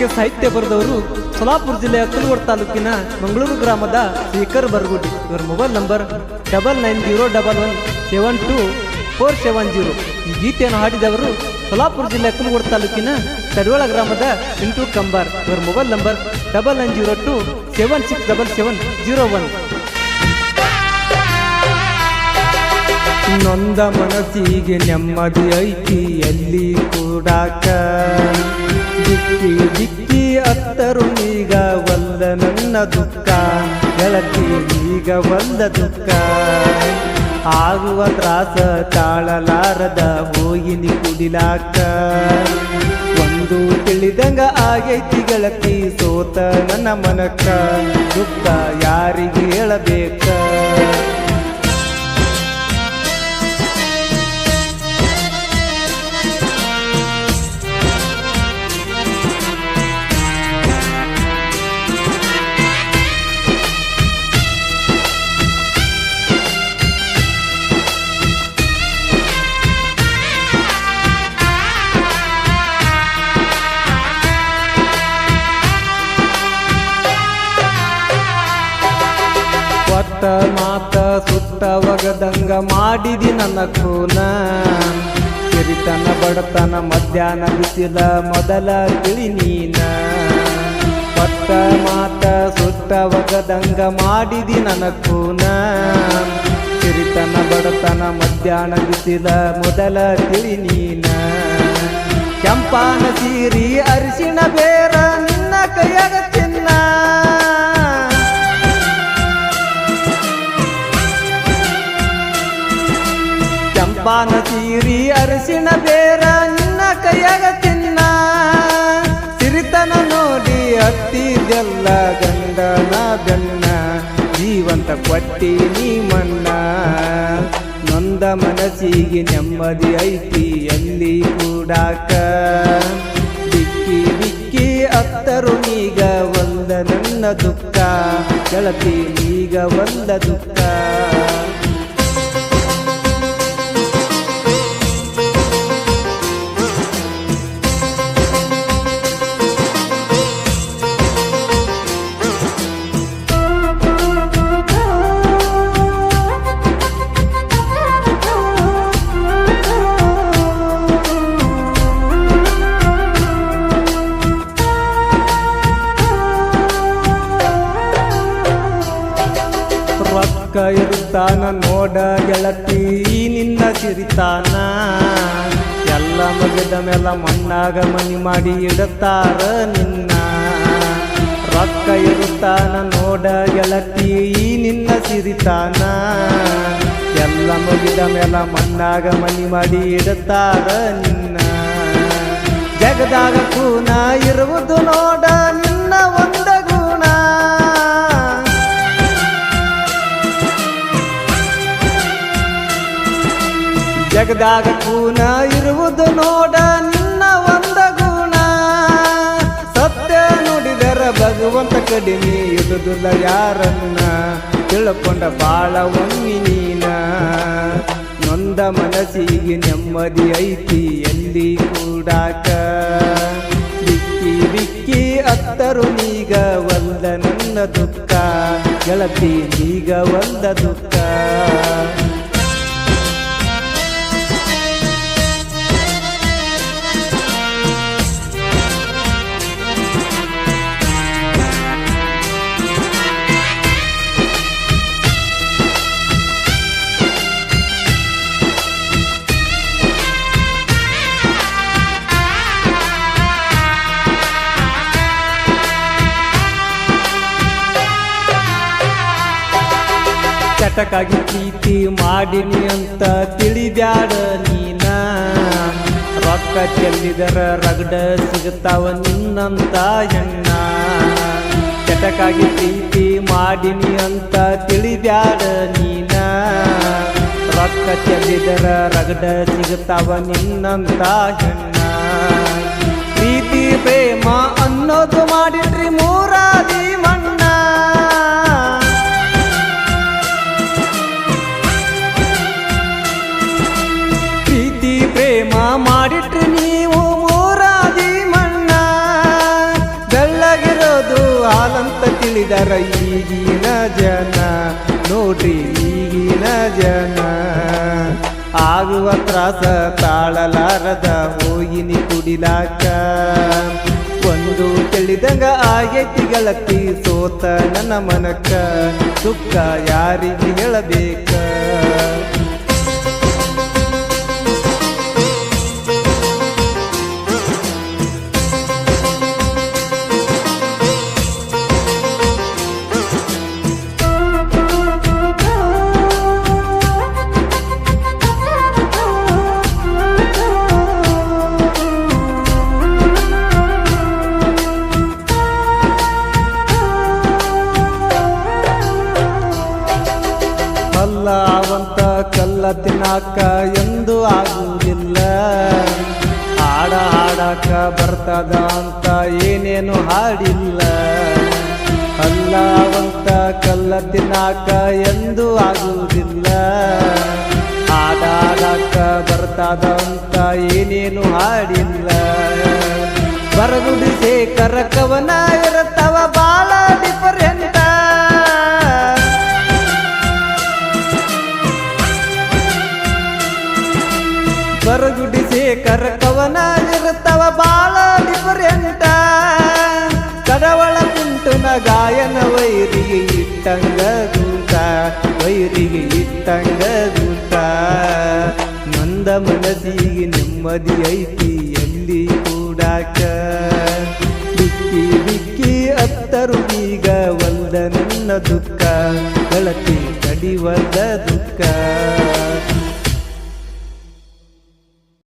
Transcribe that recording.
ಹಾಡಿಗೆ ಸಾಹಿತ್ಯ ಬರೆದವರು ಸೊಲಾಪುರ ಜಿಲ್ಲೆಯ ಕುಲಗೋಡ್ ತಾಲೂಕಿನ ಮಂಗಳೂರು ಗ್ರಾಮದ ಶೇಖರ್ ಬರಗುಡಿ. ಇವರ mobile number double nine zero double one seven two four seven zero. ಈ ಗೀತೆಯನ್ನು ಹಾಡಿದವರು ಸೊಲಾಪುರ ಜಿಲ್ಲೆಯ ಕುಲ್ಗೋಡ್ ತಾಲೂಕಿನ ತಡವಳ ಗ್ರಾಮದ ಇಂಟು ಕಂಬಾರ್. ಇವರ mobile number double nine zero two seven six double seven zero one. ನೊಂದ ಮನಸ್ಸಿಗೆ ನೆಮ್ಮದಿ ಐತಿ, ಎಲ್ಲಿ ಕೂಡಾಕ ದಿಕ್ಕಿ ದಿಕ್ಕಿ ಅತ್ತರು ಈಗ ಒಲ್ಲ ನನ್ನ ದುಃಖ ಗೆಳತಿ ಈಗ ಒಲ್ಲ ದುಃಖ. ಆಗುವ ತ್ರಾಸ ತಾಳಲಾರದ ಹೋಗಿನಿ ಕುಡಿಲಾಕ. ಒಂದು ತಿಳಿದಂಗ ಆಗೈತಿ ಗೆಳತಿ ಸೋತ ನನ್ನ ಮನಕ್ಕ, ದುಃಖ ಯಾರಿಗೆ ಹೇಳಬೇಕ? ಒಗದಂಗ ಮಾಡಿದಿ ನನ್ನ ಕೂನ. ಕಿರಿತನ, ಬಡತನ, ಮಧ್ಯಾಹ್ನ ಬಿಸಿಲ, ಮೊದಲ ತಿಳಿ ನೀನ. ಪತ್ತ ಮಾತ, ಸುಟ್ಟ ಒಗದಂಗ ಮಾಡಿದಿ ನನ್ನ ಕೂನ. ಕಿರಿತನ, ಬಡತನ, ಮಧ್ಯಾಹ್ನ ಬಿಸಿಲ, ಮೊದಲ ತಿಳಿ ನೀನ. ಕೆಂಪಾನ ಸೀರಿ ಅರಿಶಿಣ ಬೇರ, ನಿನ್ನ ಕೈಯಾಗ ಚಿನ್ನ ತೀರಿ ಅರಸಿನ ಬೇರ ನಿನ್ನ ಕೈಯಾಗ ತಿನ್ನ. ಸಿರಿತನ ನೋಡಿ ಹತ್ತಿದೆಲ್ಲ ಗಂಡನ ಬೆನ್ನ. ಜೀವಂತ ಕೊಟ್ಟಿ ನೀ ಮನ್ನ. ನೊಂದ ಮನಸ್ಸಿಗೆ ನೆಮ್ಮದಿ ಐತಿ ಎಲ್ಲಿ ಕೂಡಾಕ. ಬಿಕ್ಕಿ ಬಿಕ್ಕಿ ಅತ್ತರು ನೀಗ ಒಂದ ನನ್ನ ದುಃಖ. ಗೆಳತಿ ಈಗ ಒಂದ ದುಃಖ. ರೊಕ್ಕ ಇರುತ್ತಾನ ನೋಡ ಗೆಳತಿ, ನಿನ್ನ ಸಿರಿತಾನ. ಎಲ್ಲ ಮಗದ ಮೇಲ ಮಣ್ಣಾಗ ಮನಿ ಮಾಡಿ ಇಡುತ್ತಾರ ನಿನ್ನ. ರೊಕ್ಕ ಇರುತ್ತಾನ ನೋಡ ಗೆಳತಿ, ನಿನ್ನ ಸಿರಿತಾನ. ಎಲ್ಲ ಮುಗಿದ ಮೇಲ ಮಣ್ಣಾಗ ಮನಿ ಮಾಡಿ ಇಡುತ್ತಾರ ನಿನ್ನ. ಜಗದಾಗ ಕೂನ ಇರುವುದು ನೋಡ, ನಿನ್ನ ಒಂದ ಜಗದಾಗ ಕೂನ ಇರುವುದು ನೋಡ ನಿನ್ನ ಒಂದ ಗುಣ. ಸತ್ಯ ನುಡಿದರ ಭಗವಂತ ಕಡಿಮೆ ಇರುವುದಿಲ್ಲ ಯಾರನ್ನ? ತಿಳ್ಕೊಂಡ ಬಾಳ ಒಮ್ಮಿ ನೀನ. ನೊಂದ ಮನಸ್ಸಿಗೆ ನೆಮ್ಮದಿ ಐತಿ ಎಲ್ಲಿ ಕೂಡಾಕ? ಬಿಕ್ಕಿ ಬಿಕ್ಕಿ ಅತ್ತರು ನೀಗ, ಒಂದ ನನ್ನ ದುಃಖ. ಗೆಳತಿ, ನೀಗ, ಒಂದ ದುಃಖ. ಚಟಕಾಗಿ ಪ್ರೀತಿ ಮಾಡಿನಿ ಅಂತ ತಿಳಿದ್ಯಾಡ ನೀನ? ರೊಕ್ಕ ಚೆಲ್ಲಿದರ ರಗಡ ಸಿಗುತ್ತಾವ ನಿನ್ನಂತ ಹೆಣ್ಣ. ಚಟಕಾಗಿ ಪ್ರೀತಿ ಮಾಡಿನಿ ಅಂತ ತಿಳಿದ್ಯಾಡ ನೀನ? ರೊಕ್ಕ ಚೆಲ್ಲಿದರ ರಗಡ ಸಿಗುತ್ತಾವ ನಿನ್ನಂತ ಹೆಣ್ಣ. ನೋಡ್ರಿ ಈಗಿನ ಜನ. ಆಗುವ ತ್ರಾಸ ತಾಳಲಾರದ ಹೋಗಿನಿ ಕುಡಿಲಾಕ. ಒಂದು ತಿಳಿದಂಗ ಆಗೈತಿ ಗೆಳತಿ ಸೋತ ನನ್ನ ಮನಕ್ಕ. ಸುಖ ಯಾರಿಗೆ ಹೇಳಬೇಕ? ಕಲ್ಲ ತಿನ್ನಾಕ ಎಂದು ಆಗುವುದಿಲ್ಲ. ಹಾಡ ಹಾಡಾಕ ಬರ್ತದ ಅಂತ ಏನೇನು ಹಾಡಿಲ್ಲ. ಅಲ್ಲವಂತ ಕಲ್ಲ ತಿನ್ನಾಕ ಎಂದು ಆಗುವುದಿಲ್ಲ. ಹಾಡ ಹಾಡಾಕ ಬರ್ತದ ಅಂತ ಏನೇನು ಹಾಡಿಲ್ಲ. ಬರಗುಡಿಸೆ ಕರಕವನ ಇರತ್ತವ ಗಾಯನ ವೈರಿಗೆ ಇಟ್ಟಂಗ ದೂತ ವೈರಿಗೆ ಇಟ್ಟಂಗ ದೂತ ನಂದ ಮನಸ್ಸಿಗೆ ನೆಮ್ಮದಿ ಐತಿ ಎಲ್ಲಿ ಕೂಡಾಕ ಬಿಕ್ಕಿ ಬಿಕ್ಕಿ ಅತ್ತರು ಈಗ ಒಲ್ದ ನನ್ನ ದುಃಖ. ಗಳತಿ ಕಡಿವದ